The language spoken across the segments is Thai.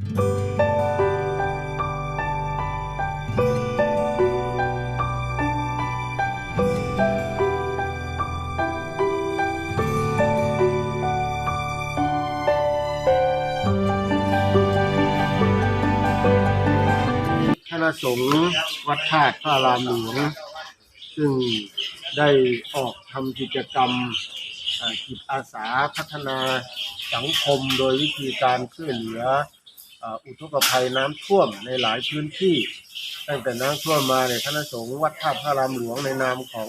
คณะสงฆ์วัดธาตุพระรามหลวง ซึ่งได้ออกทำกิจกรรมจิตอาสาพัฒนาสังคมโดยวิธีการช่วยเหลือ อุทกภัยน้ำท่วมในหลายพื้นที่ ตั้งแต่น้ำท่วมมาในคณะสงฆ์วัดธาพระรามหลวงในนามของ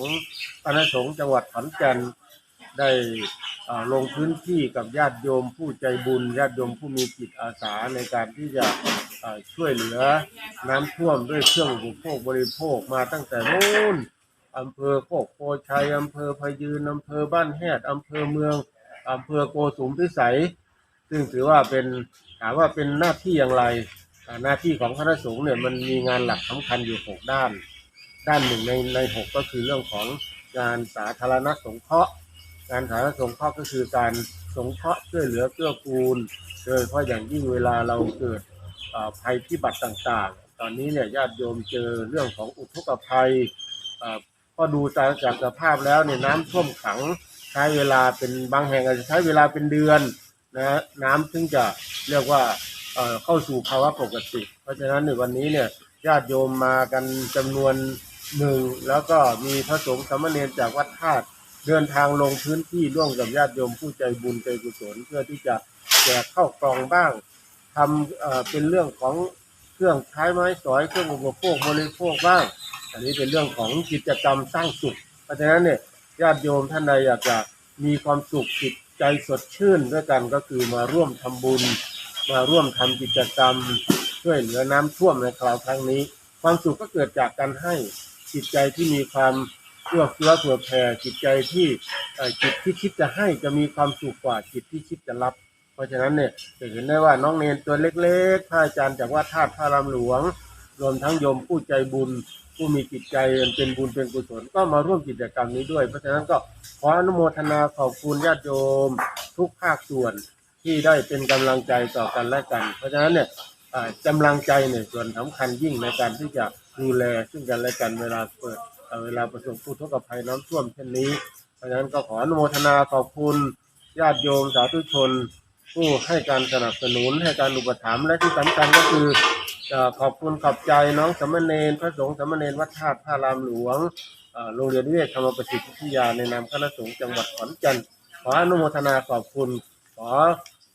คณะสงฆ์จังหวัดขอนแก่นได้ลงพื้นที่กับญาติโยมผู้ใจบุญญาติโยมผู้มีจิตอาสาในการที่จะช่วยเหลือน้ำท่วมด้วยเครื่องอุปโภคบริโภคมาตั้งแต่นู้นอำเภอโคกโพชัยอำเภอพยืนอำเภอบ้านแฮดอำเภอเมืองอำเภอโกสุมพิสัย ซึ่งถือว่าเป็นถามว่าเป็นหน้าที่อย่างไรหน้าที่ของคณะสงฆ์เนี่ยมันมีงานหลักสำคัญอยู่หกด้าน ด้านหนึ่งในในหกก็คือเรื่องของงานสาธารณสงเคราะห์งานสาธารณสงเคราะห์ก็คือการสงเคราะห์ช่วยเหลือเกื้อกูลโดยเฉพาะอย่างยิ่งเวลาเราเกิดภัยพิบัติต่างๆ ตอนนี้เนี่ยญาติโยมเจอเรื่องของอุทกภัยเอ่อก็ดูจากจากสภาพแล้วเนี่ยน้ำท่วมขังใช้เวลาเป็นบางแห่งอาจจะใช้เวลาเป็นเดือน นะน้ำถึงจะเรียกว่าเอ่อเข้าสู่ภาวะปกติ เพราะฉะนั้นในวันนี้เนี่ยญาติโยมมากันจำนวนหนึ่งแล้วก็มีพระสงฆ์สามเณรจากวัดธาตุเดินทางลงพื้นที่ร่วมกับญาติโยมผู้ใจบุญใจกุศลเพื่อที่จะแจกข้าวกล่องบ้างทำเอ่อเป็นเรื่องของเครื่องใช้ไม้สอยเครื่องอุปโภคบริโภคบ้าง อันนี้เป็นเรื่องของกิจกรรมสร้างสุข เพราะฉะนั้นเนี่ยญาติโยมท่านใดอยากจะมีความสุขจิต ใจสดชื่นด้วยกันก็คือมาร่วมทำบุญ มาร่วมทำกิจกรรม ช่วยเหลือน้ำท่วมในคราวครั้งนี้ ความสุขก็เกิดจากการให้จิตใจที่มีความเอื้อเฟื้อเผื่อแผ่จิตใจที่จิตที่คิดจะให้จะมีความสุขกว่าจิตที่คิดจะรับ เพราะฉะนั้นเนี่ยจะเห็นได้ว่าน้องเนนตัวเล็กๆพระอาจารย์จากว่าธาตุพระรามหลวง รวมทั้งโยมผู้ใจบุญ ผู้มีจิตใจเป็นบุญเป็นกุศลก็มาร่วมกิจกรรมนี้ด้วย เพราะฉะนั้นก็ขออนุโมทนาขอบคุณญาติโยมทุกภาคส่วนที่ได้เป็นกำลังใจต่อกันและกัน เพราะฉะนั้นเนี่ยกำลังใจเนี่ยส่วนสำคัญยิ่งในการที่จะดูแลซึ่งกันและกันเวลาเปิดเวลาประสบผู้ทุกข์ภัยน้ำท่วมเช่นนี้ เพราะฉะนั้นก็ขออนุโมทนาขอบคุณญาติโยมสาธุชน ผู้ให้การสนับสนุนให้การอุปถัมภ์และที่สำคัญก็คือ ขอบคุณขอบใจน้องสมณเณรพระสงฆ์สมณเณรวัดธาตุพระรามหลวงโรงเรียนวิเวกธรรมประสิทธิวิทยาในนามคณะสงฆ์จังหวัดขอนแก่นขออนุโมทนาขอบคุณ ขอ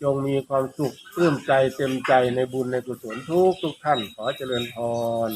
จงมีความสุขปลื้มใจเต็มใจในบุญในกุศลทุกทุกท่าน ขอเจริญพร